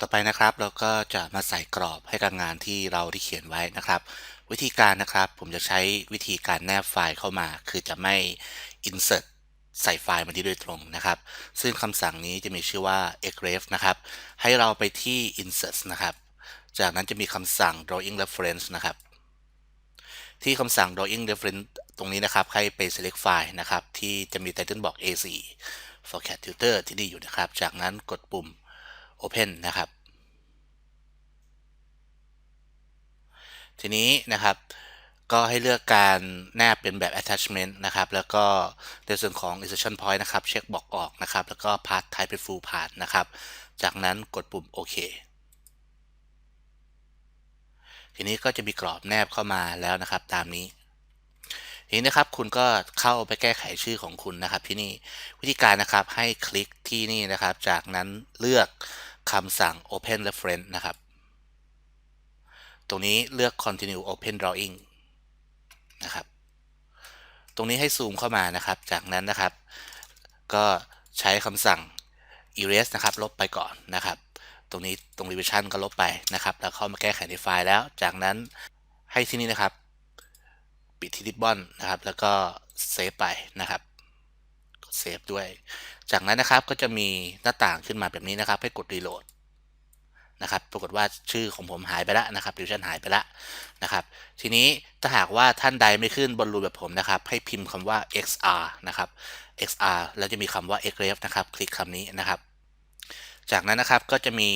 ต่อไปนะครับเราก็จะมาใส่กรอบให้กับงานที่เราที่เขียนไว้นะครับ วิธีการนะครับผมจะใช้วิธีการแนบไฟล์เข้ามา คือจะไม่ insert ใส่ไฟล์มาที่โดยตรงนะครับ ซึ่งคำสั่งนี้จะมีชื่อว่า exgrave นะครับ ให้เราไปที่ insert นะครับ จากนั้นจะมีคำสั่ง drawing reference นะครับ ที่คำสั่ง drawing reference ตรงนี้นะครับให้ไป select file นะครับ ที่จะมี title box A4 for cat tutor ที่นี่อยู่นะครับ จากนั้นกดปุ่ม Open นะครับ ทีนี้นะครับก็ให้เลือกการแนบเป็นแบบ attachment นะครับ แล้วก็ในส่วนของ insertion point นะครับ เช็คบอกออกนะครับ แล้วก็ path type เป็น full path นะครับ จากนั้นกดปุ่มโอเคทีนี้ก็จะมีกรอบแนบเข้ามาแล้วนะครับ ตามนี้ทีนี้นะครับคุณก็เข้าไปแก้ไขชื่อของคุณนะครับที่นี่วิธีการนะครับให้คลิกที่นี่นะครับ จากนั้นเลือก คำสั่ง open reference นะครับ ตรงนี้เลือก continue open drawing นะครับ ตรงนี้ให้ซูมเข้ามานะครับ จากนั้นนะครับ ก็ใช้คำสั่ง erase นะครับ ลบไปก่อนนะครับ ตรงนี้ตรง revision ก็ลบไปนะครับ แล้วเข้ามาแก้ไขในไฟล์แล้ว จากนั้นให้ที่นี่นะครับ ปิดที่ริบบอนนะครับ แล้วก็เซฟไปนะครับ กดเซฟด้วย จากนั้นนะครับก็จะมีหน้าต่างขึ้นมาแบบนี้นะครับ ให้กดรีโหลดนะครับ ปรากฏว่าชื่อของผมหายไปแล้วนะครับดิวชันหายไปแล้วนะครับ ทีนี้ถ้าหากว่าท่านใดไม่ขึ้นบนรูแบบผมนะครับ ให้พิมพ์คำว่า xr นะครับ xr แล้วจะมีคำว่า xref นะครับ คลิกคำนี้นะครับ จากนั้นนะครับก็จะมี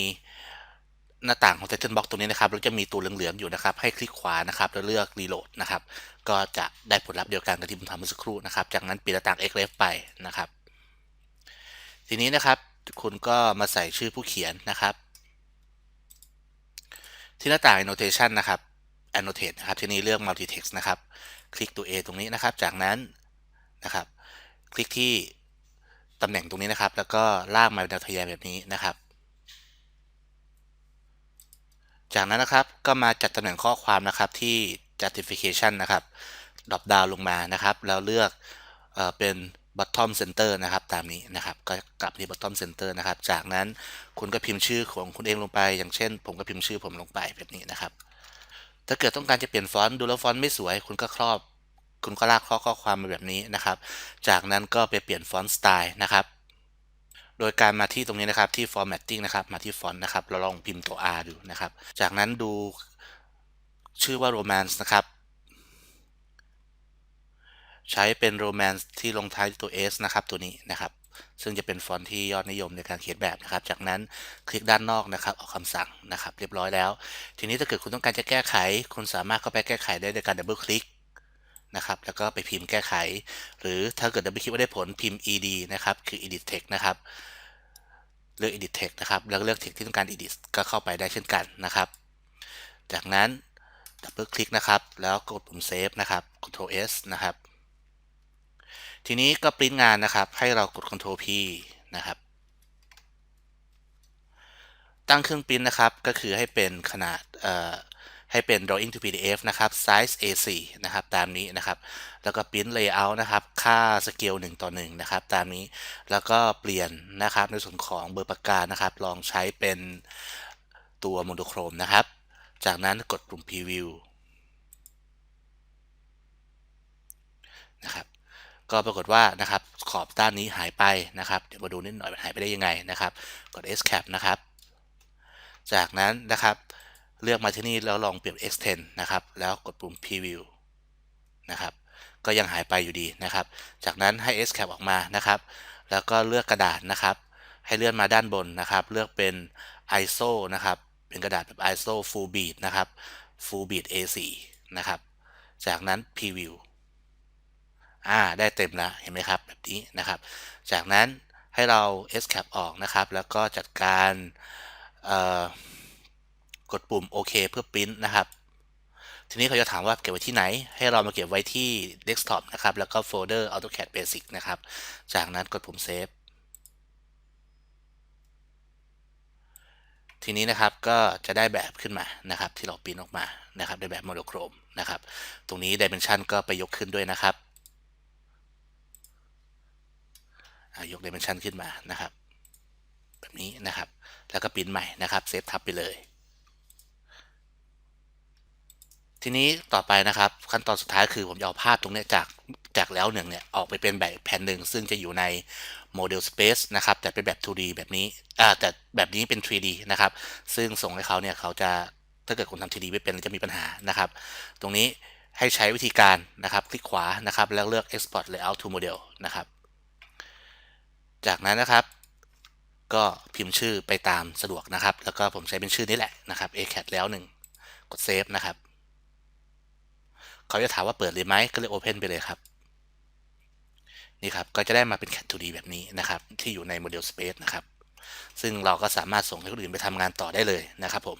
หน้าต่างของ title box ตรงนี้นะครับแล้วจะมีตัวเหลืองๆอยู่นะครับ ให้คลิกขวานะครับแล้วเลือก reload นะครับ ก็จะได้ผลลัพธ์เดียวกันกับที่ผมทำเมื่อสักครู่นะครับ จากนั้นปิดหน้าต่าง xref ไปนะครับ ทีนี้นะครับคุณก็มาใส่ชื่อผู้เขียนนะครับ ที่หน้าต่าง annotation นะครับ annotate นะครับ ที่นี่เลือก multi-text นะครับ คลิกตัว A ตรงนี้นะครับ จากนั้นนะครับ คลิกที่ตำแหน่งตรงนี้นะครับ แล้วก็ลากมาเป็นแนวทะแยงแบบนี้นะครับ จากนั้นนะครับก็มาจัดตำแหน่งข้อความนะครับที่ justification นะครับดรอปดาวลงมานะครับ แล้วเลือกเอเป็น bottom center นะครับ ตามนี้นะครับ ก็กลับที่ bottom center นะครับ จากนั้นคุณก็พิมพ์ชื่อของคุณเองลงไป อย่างเช่น ผมก็พิมพ์ชื่อผมลงไปแบบนี้นะครับ ถ้าเกิดต้องการจะเปลี่ยนฟอนต์ดูแล้วฟอนต์ไม่สวย คุณก็ครอบ คุณก็ลากข้อข้อความมาแบบนี้นะครับ จากนั้นก็ไปเปลี่ยนฟอนต์สไตล์นะครับ โดยการมาที่ตรงนี้นะครับที่ formatting นะครับมาที่ฟอนต์นะครับเราลองพิมพ์ตัว R ดูนะครับ จากนั้นดูชื่อว่า romance นะครับ ใช้เป็น romance ที่ลงท้ายตัว s นะครับตัวนี้นะครับซึ่งจะเป็นฟอนต์ที่ยอดนิยมในการเขียนแบบนะครับ จากนั้นคลิกด้านนอกนะครับ ออกคำสั่งนะครับ เรียบร้อยแล้ว ทีนี้ถ้าเกิดคุณต้องการจะแก้ไข คุณสามารถเข้าไปแก้ไขได้โดยการดับเบิลคลิก นะครับ แล้วก็ไปพิมพ์แก้ไข หรือถ้าเกิดดับเบิลคลิกว่าได้ผลพิมพ์ ed นะครับ คือ edit text นะครับ เลือก edit text นะครับ แล้วเลือก text ที่ต้องการ edit ก็เข้าไปได้เช่นกันนะครับ จากนั้นดับเบิลคลิกนะครับ แล้วกดปุ่ม save นะครับ Ctrl S นะครับ ทีนี้ก็ปริ้นงานนะครับ ให้เรากด Ctrl P นะครับ ตั้งเครื่องปริ้นนะครับ ก็คือให้เป็นขนาด ให้เป็น drawing to pdf นะครับ size a4 นะครับตามนี้นะครับ แล้วก็ปริ้น layout นะครับ ค่าสเกล1ต่อ 1 นะครับ ตามนี้แล้วก็เปลี่ยนนะครับในส่วนของเบอร์ปากกานะครับ ลองใช้เป็นตัวโมโนโครมนะครับ จากนั้นกดปุ่ม preview นะครับก็ปรากฏว่านะครับขอบด้านนี้หายไปนะครับ เดี๋ยวมาดูนิดหน่อยมันหายไปได้ยังไงนะครับ กด escape นะครับ จากนั้นนะครับ เลือกมาที่นี่แล้วลองเปลี่ยน extend นะครับ แล้วกดปุ่ม preview นะครับ ก็ยังหายไปอยู่ดีนะครับ จากนั้นให้ escape ออกมานะครับ แล้วก็เลือกกระดาษนะครับ ให้เลื่อนมาด้านบนนะครับ เลือกเป็น ISO นะครับ เป็นกระดาษแบบ ISO full beat นะครับ full beat A4 นะครับ จากนั้น preview อ่า ได้เต็มแล้ว เห็นไหมครับ แบบนี้นะครับ จากนั้นให้เรา escape ออกนะครับ แล้วก็จัดการ กดปุ่มโอเคเพื่อปริ้นนะครับ ทีนี้เขาจะถามว่าเก็บไว้ที่ไหน ให้เรามาเก็บไว้ที่ desktop นะครับ แล้วก็โฟลเดอร์ AutoCAD Basic นะครับ จากนั้นกดปุ่มเซฟทีนี้นะครับก็จะได้แบบขึ้นมานะครับ ที่เราปริ้นออกมานะครับในแบบโมโนโครมนะครับ ตรงนี้ Dimension ก็ไปยกขึ้นด้วยนะครับยก Dimension ขึ้นมานะครับ แบบนี้นะครับ แล้วก็ปริ้นใหม่นะครับเซฟทับไปเลย ทีนี้ต่อไปนะครับขั้นตอนสุดท้ายคือผมจะเอาภาพตรงนี้จากจากแล้วหนึ่งเนี่ยออกไปเป็นแบบแผ่นหนึ่งซึ่งจะอยู่ใน Model Space นะครับแต่เป็นแบบ 2D แบบนี้อ่าแต่แบบนี้เป็น 3D นะครับซึ่งส่งให้เขาเนี่ยเขาจะถ้าเกิดคุณทำ 3D ไม่เป็นจะมีปัญหานะครับ ตรงนี้ให้ใช้วิธีการนะครับ คลิกขวานะครับ แล้วเลือก Export Layout to Model นะครับ จากนั้นนะครับ ก็พิมพ์ชื่อไปตามสะดวกนะครับ แล้วก็ผมใช้เป็นชื่อนี้แหละนะครับ acat แล้วหนึ่งกด Save นะครับ เขาจะถามว่าเปิดเลยไหมก็เลย Open ไปเลยครับ นี่ครับ ก็จะได้มาเป็น Cat 2D แบบนี้นะครับ ที่อยู่ในโมเดล Space นะครับ ซึ่งเราก็สามารถส่งให้คนอื่นไปทำงานต่อได้เลยนะครับผม